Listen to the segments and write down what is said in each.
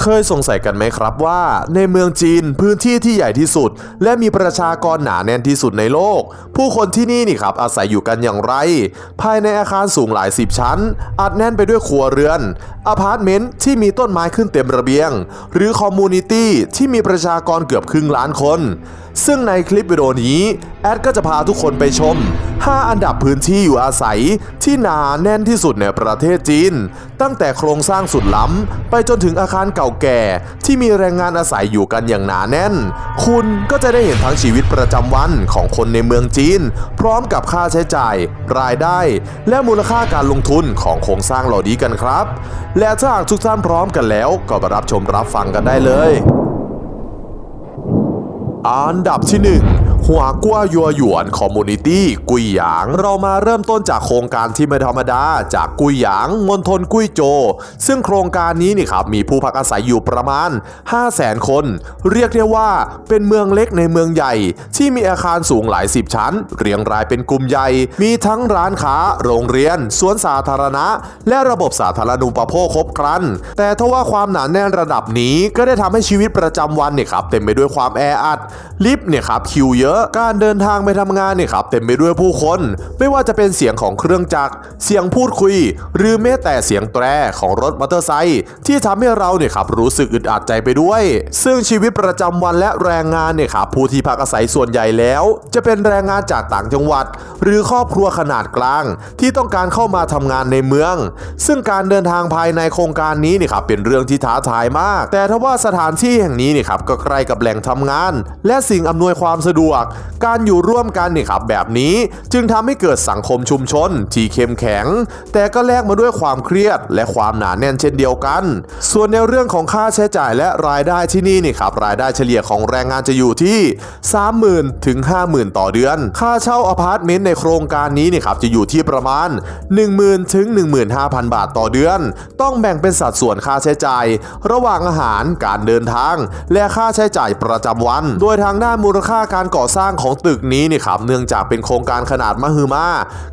เคยสงสัยกันไหมครับว่า ในเมืองจีนพื้นที่ที่ใหญ่ที่สุด และมีประชากรหนาแน่นที่สุดในโลก ผู้คนที่นี่นี่ครับอาศัยอยู่กันอย่างไร ภายในอาคารสูงหลายสิบชั้น อัดแน่นไปด้วยครัวเรือนอพาร์ตเมนต์ที่มีต้นไม้ขึ้นเต็มระเบียง หรือคอมมูนิตี้ที่มีประชากรเกือบครึ่งล้านคน ซึ่งในคลิปวิดีโอนี้ แอดก็จะพาทุกคนไปชม 5 อันดับพื้นที่อยู่อาศัยที่หนาแน่นที่สุดในประเทศจีน ตั้งแต่โครงสร้างสุดล้ำ ไปจนถึงอาคารเก่าแก่ ที่มีแรงงานอาศัยอยู่กันอย่างหนาแน่น คุณก็จะได้เห็นทั้งชีวิตประจำวันของคนในเมืองจีน พร้อมกับค่าใช้จ่าย รายได้ และมูลค่าการลงทุนของโครงสร้างเหล่านี้กันครับ และถ้าหากทุกท่านพร้อมกันแล้วก็มารับชมรับฟังกันได้เลย อันดับที่1 หัวกัวยัวหยวนคอมมูนิตี้กุยหยาง เรามาเริ่มต้นจากโครงการที่ไม่ธรรมดา จากกุยหยางมณฑลกุยโจ ซึ่งโครงการนี้นี่ครับมีผู้พักอาศัยอยู่ประมาณ 5 0 0แสนคน เรียกได้ว่าเป็นเมืองเล็กในเมืองใหญ่ ที่มีอาคารสูงหลายสิบชั้น เรียงรายเป็นกลุ่มใหญ่ มีทั้งร้านค้า โรงเรียน สวนสาธารณะ และระบบสาธารณูปโภคครบครัน แต่ทว่าความหนาแน่นระดับนี้ก็ได้ทำให้ชีวิตประจำวันเนี่ยครับเต็มไปด้วยความแออัดลิฟต์เนี่ยครับคิวเยอะการเดินทางไปทำงานเนี่ยครับเต็มไปด้วยผู้คน ไม่ว่าจะเป็นเสียงของเครื่องจักร เสียงพูดคุย หรือแม้แต่เสียงแตรของรถมอเตอร์ไซค์ที่ทำให้เราเนี่ยครับรู้สึกอึดอัดใจไปด้วย ซึ่งชีวิตประจำวันและแรงงานเนี่ยครับผู้ที่พักอาศัยส่วนใหญ่แล้ว จะเป็นแรงงานจากต่างจังหวัด หรือครอบครัวขนาดกลาง ที่ต้องการเข้ามาทำงานในเมือง ซึ่งการเดินทางภายในโครงการนี้เนี่ยครับเป็นเรื่องที่ท้าทายมาก แต่ถ้าว่าสถานที่แห่งนี้เนี่ยครับก็ใกล้กับแหล่งทำงาน และสิ่งอำนวยความสะดวกการอยู่ร่วมกันเนี่ยครับแบบนี้จึงทำให้เกิดสังคมชุมชนที่เข้มแข็ง แต่ก็แลกมาด้วยความเครียดและความหนาแน่นเช่นเดียวกัน ส่วนในเรื่องของค่าใช้จ่ายและรายได้ที่นี่นี่ครับรายได้เฉลี่ยของแรงงานจะอยู่ที่ 30,000ถึง50,000 ต่อเดือน ค่าเช่าอพาร์ตเมนต์ในโครงการนี้นี่ครับจะอยู่ที่ประมาณ 10,000ถึง15,000 บาทต่อเดือน ต้องแบ่งเป็นสัดส่วนค่าใช้จ่าย ระหว่างอาหารการเดินทาง และค่าใช้จ่ายประจำวัน โดยทางด้านมูลค่าการก่อสร้างของตึกนี้นี่ครับเนื่องจากเป็นโครงการขนาดมหึมา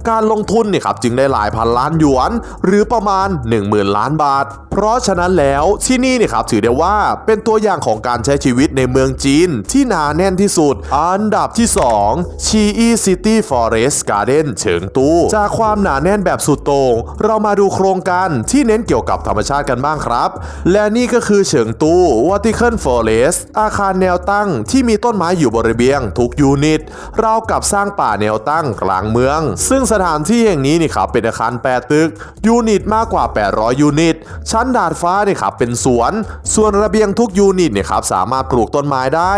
การลงทุนนี่ครับจึงได้หลายพันล้านหยวน หรือประมาณ 10,000 ล้านบาท เพราะฉะนั้นแล้วที่นี่นี่ครับถือได้ว่าเป็นตัวอย่างของการใช้ชีวิตในเมืองจีนที่หนาแน่นที่สุด อันดับที่ 2 ชีอีซิตี้ฟอเรสต์การ์เด้นเฉิงตูจากความหนาแน่นแบบสุดโต่งเรามาดูโครงการที่เน้นเกี่ยวกับธรรมชาติกันบ้างครับ และนี่ก็คือเฉิงตูวอติเคิลฟอเรสต์อาคารแนวตั้งที่มีต้นไม้อยู่บริเวณทุกยูนิตเรากับสร้างป่าแนวตั้งกลางเมือง ซึ่งสถานที่แห่งนี้นี่ครับเป็นอาคารแปดตึก ยูนิตมากกว่า 800 ยูนิต ชั้นดาดฟ้านี่ครับเป็นสวน ส่วนระเบียงทุกยูนิตนี่ครับสามารถปลูกต้นไม้ได้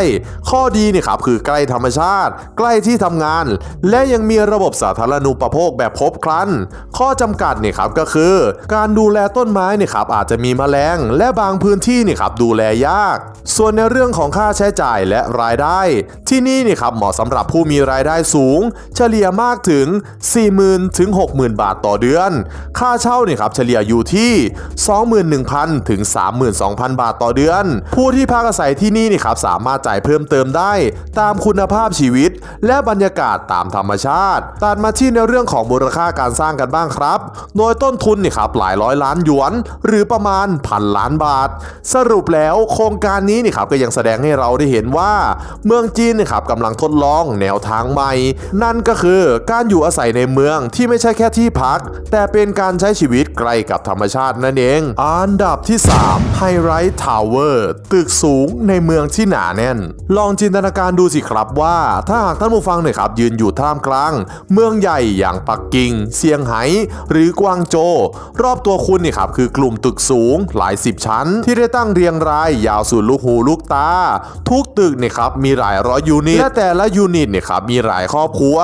ข้อดีนี่ครับคือใกล้ธรรมชาติ ใกล้ที่ทำงาน และยังมีระบบสาธารณูปโภคแบบครบครัน ข้อจำกัดนี่ครับก็คือ การดูแลต้นไม้นี่ครับอาจจะมีแมลง และบางพื้นที่นี่ครับดูแลยาก ส่วนในเรื่องของค่าใช้จ่ายและรายได้ ที่นี่นี่ครับเหมาะสำหรับผู้มีรายได้สูง เฉลี่ยมากถึง 40,000 ถึง 60,000 บาทต่อเดือน ค่าเช่าเนี่ยครับเฉลี่ยอยู่ที่ 21,000 ถึง 32,000 บาทต่อเดือน ผู้ที่พักอาศัยที่นี่นี่ครับสามารถจ่ายเพิ่มเติมได้ ตามคุณภาพชีวิต และบรรยากาศตามธรรมชาติตัดมาที่ในเรื่องของมูลค่าการสร้างกันบ้างครับ โดยต้นทุนนี่ครับหลายร้อยล้านหยวน หรือประมาณพันล้านบาท สรุปแล้วโครงการนี้นี่ครับก็ยังแสดงให้เราได้เห็นว่า เมืองจีนนี่ครับกำลังทดลองแนวทางใหม่ นั่นก็คือการอยู่อาศัยในเมืองที่ไม่ใช่แค่ที่พัก แต่เป็นการใช้ชีวิตใกล้กับธรรมชาตินั่นเอง อันดับที่3 High Rise Tower ตึกสูงในเมืองที่หนาแน่น ลองจินตนาการดูสิครับว่า ถ้าหากท่านผู้ฟังเนี่ยครับยืนอยู่ท่ามกลาง เมืองใหญ่อย่างปักกิ่ง เซี่ยงไฮ้หรือกวางโจวรอบตัวคุณนี่ครับคือกลุ่มตึกสูงหลายสิบชั้น ที่ได้ตั้งเรียงรายยาวสุดลูกหูลูกตา ทุกตึกเนี่ยครับมีหลายร้อยยูนิตและแต่ละยูนิตเนี่ยครับมีหลายครอบครัว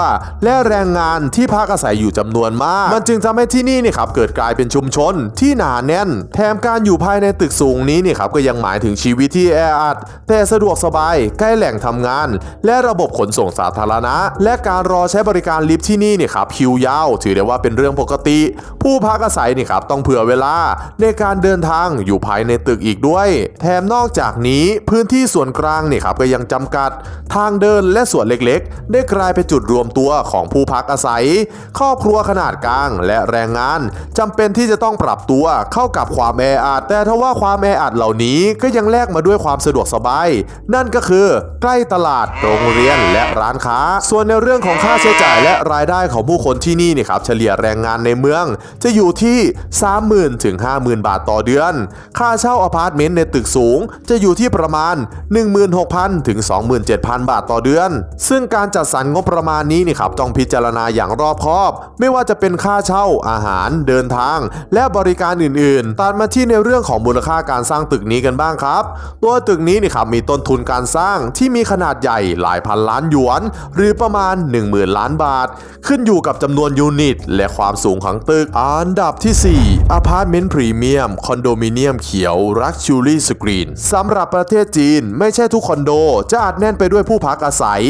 และแรงงานที่พักอาศัยอยู่จำนวนมาก มันจึงทำให้ที่นี่เนี่ยครับเกิดกลายเป็นชุมชนที่หนาแน่น แถมการอยู่ภายในตึกสูงนี้เนี่ยครับก็ยังหมายถึงชีวิตที่แออัดแต่สะดวกสบายใกล้แหล่งทำงาน และระบบขนส่งสาธารณะ และการรอใช้บริการลิฟต์ที่นี่เนี่ยครับคิวยาว ถือได้ว่าเป็นเรื่องปกติ ผู้พักอาศัยนี่ครับต้องเผื่อเวลาในการเดินทางอยู่ภายในตึกอีกด้วย แถมนอกจากนี้พื้นที่ส่วนกลางนี่ครับก็ยังจำกัดทางเดินนและส่วนเล็กๆ ได้กลายเป็นจุดรวมตัวของผู้พักอาศัย ครอบครัวขนาดกลางและแรงงานจำเป็นที่จะต้องปรับตัวเข้ากับความแออัดแต่ทว่าความแออัดเหล่านี้ก็ยังแลกมาด้วยความสะดวกสบาย นั่นก็คือใกล้ตลาดโรงเรียนและร้านค้า ส่วนในเรื่องของค่าใช้จ่ายและรายได้ของผู้คนที่นี่นี่ครับเฉลี่ยแรงงานในเมือง จะอยู่ที่ 30,000 ถึง 50,000 บาทต่อเดือน ค่าเช่าอพาร์ตเมนต์ในตึกสูง จะอยู่ที่ประมาณ 16,000 ถึง 27,000 บาทต่อเดือนซึ่งการจัดสรรงบประมาณนี้นี่ครับต้องพิจารณาอย่างรอบคอบ ไม่ว่าจะเป็นค่าเช่าอาหารเดินทาง และบริการอื่นๆตัดมาที่ในเรื่องของมูลค่าการสร้างตึกนี้กันบ้างครับ ตัวตึกนี้นี่ครับมีต้นทุนการสร้างที่มีขนาดใหญ่หลายพันล้านหยวน หรือประมาณ 10,000 ล้านบาท ขึ้นอยู่กับจำนวนยูนิต และความสูงของตึกอันดับที่ 4อพาร์ตเมนต์พรีเมียมคอนโดมิเนียมเขียวรักชูรี่สกรีนสำหรับประเทศจีน ไม่ใช่ทุกคอนโด จะอัดแน่นไปด้วยผู้พักอาศัย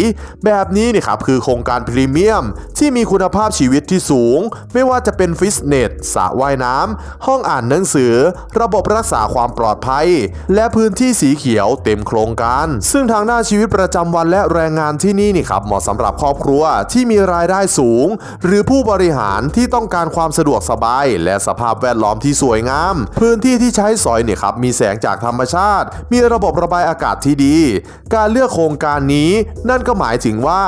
แบบนี้นี่ครับคือโครงการพรีเมียม ที่มีคุณภาพชีวิตที่สูง ไม่ว่าจะเป็นฟิตเนสสระว่ายน้ำห้องอ่านหนังสือ ระบบรักษาความปลอดภัย และพื้นที่สีเขียวเต็มโครงการ ซึ่งทางด้าชีวิตประจำวันและแรงงานที่นี่นี่ครับเหมาะสำหรับครอบครัวที่มีรายได้สูง หรือผู้บริหารที่ต้องการความสะดวกสบาย และสภาพแวดล้อมที่สวยงาม พื้นที่ที่ใช้สอยเนี่ยครับมีแสงจากธรรมชาติ มีระบบระบายอากาศที่ดี การเลือกโครงการนี้นั่นก็หมายถึงว่า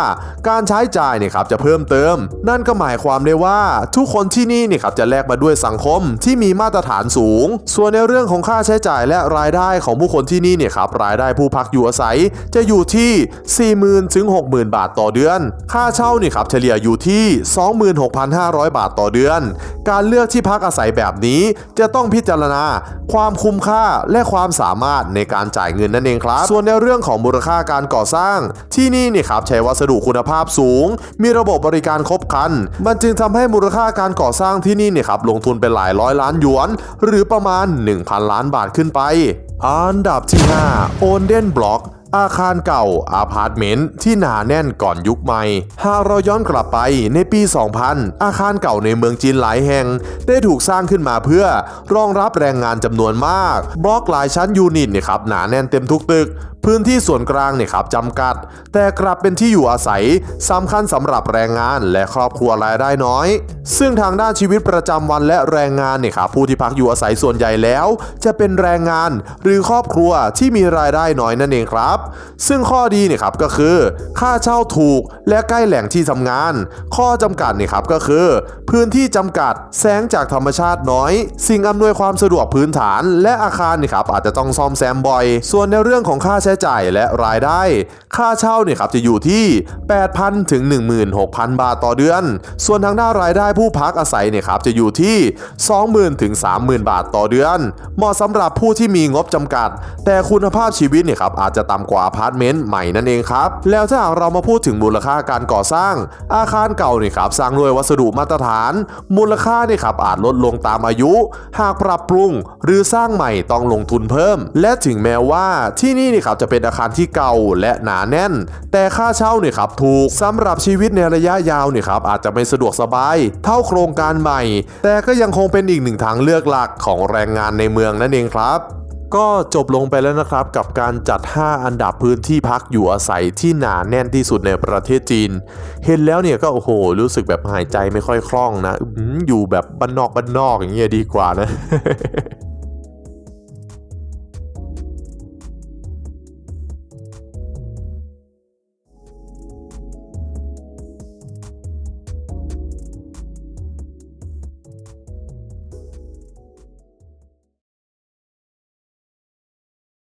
การใช้จ่ายเนี่ยครับจะเพิ่มเติม นั่นก็หมายความได้ว่าทุกคนที่นี่เนี่ยครับจะแลกมาด้วยสังคมที่มีมาตรฐานสูง ส่วนในเรื่องของค่าใช้จ่ายและรายได้ของผู้คนที่นี่เนี่ยครับรายได้ผู้พักอยู่อาศัยจะอยู่ที่ 40,000ถึง60,000 บาทต่อเดือน ค่าเช่าเนี่ยครับเฉลี่ยอยู่ที่ 26,500 บาทต่อเดือน การเลือกที่พักอาศัยแบบนี้จะต้องพิจารณา ความคุ้มค่าและความสามารถในการจ่ายเงินนั่นเองครับ ส่วนในเรื่องของมูลค่าการก่อสร้างที่ที่นี่เนี่ยครับใช้วัสดุคุณภาพสูง มีระบบบริการครบครัน มันจึงทำให้มูลค่าการก่อสร้างที่นี่เนี่ยครับลงทุนเป็นหลายร้อยล้านหยวน หรือประมาณ 1,000 ล้านบาทขึ้นไป อันดับที่5โอนเดนบล็ อาคารเก่าอาพาร์ตเมนต์ที่หนาแน่นก่อนยุคใหม่ หากเราย้อนกลับไปในปี 2000 อาคารเก่าในเมืองจีนหลายแห่ง ได้ถูกสร้างขึ้นมาเพื่อรองรับแรงงานจำนวนมาก บล็อกหลายชั้นยูนิตเนี่ยครับหนาแน่นเต็มทุกตึกพื้นที่ส่วนกลางเนี่ยครับจำกัด แต่กลับเป็นที่อยู่อาศัยสำคัญสำหรับแรงงานและครอบครัวรายได้น้อย ซึ่งทางด้านชีวิตประจำวันและแรงงานเนี่ยครับผู้ที่พักอยู่อาศัยส่วนใหญ่แล้ว จะเป็นแรงงานหรือครอบครัวที่มีรายได้น้อยนั่นเองครับซึ่งข้อดีเนี่ยครับก็คือ ค่าเช่าถูกและใกล้แหล่งที่ทำงาน ข้อจำกัดเนี่ยครับก็คือ พื้นที่จำกัดแสงจากธรรมชาติน้อย สิ่งอำนวยความสะดวกพื้นฐาน และอาคารเนี่ยครับอาจจะต้องซ่อมแซมบ่อย ส่วนในเรื่องของค่าใช้จ่ายและรายได้ ค่าเช่าเนี่ยครับจะอยู่ที่ 8,000 ถึง 16,000 บาทต่อเดือน ส่วนทางด้านรายได้ผู้พักอาศัยเนี่ยครับจะอยู่ที่ 20,000 ถึง 30,000 บาทต่อเดือน เหมาะสำหรับผู้ที่มีงบจำกัด แต่คุณภาพชีวิตเนี่ยครับอาจจะต่ำกว่าว่าอพาร์ตเมนต์ใหม่นั่นเองครับ แล้วถ้าหากเรามาพูดถึงมูลค่าการก่อสร้าง อาคารเก่าเนี่ยครับสร้างด้วยวัสดุมาตรฐาน มูลค่าเนี่ยครับอาจลดลงตามอายุ หากปรับปรุง หรือสร้างใหม่ต้องลงทุนเพิ่ม และถึงแม้ว่าที่นี่นี่ครับจะเป็นอาคารที่เก่าและหนาแน่น แต่ค่าเช่าเนี่ยครับถูกสำหรับชีวิตในระยะยาวเนี่ยครับอาจจะไม่สะดวกสบาย เท่าโครงการใหม่ แต่ก็ยังคงเป็นอีกหนึ่งทางเลือกหลักของแรงงานในเมืองนั่นเองครับ ก็จบลงไปแล้วนะครับกับการจัด 5 อันดับพื้นที่พักอยู่อาศัยที่หนาแน่นที่สุดในประเทศจีน เห็นแล้วเนี่ยก็โอ้โห รู้สึกแบบหายใจไม่ค่อยคล่องนะอื้อหืออยู่แบบบ้านนอกบ้านนอกอย่างเงี้ยดีกว่านะ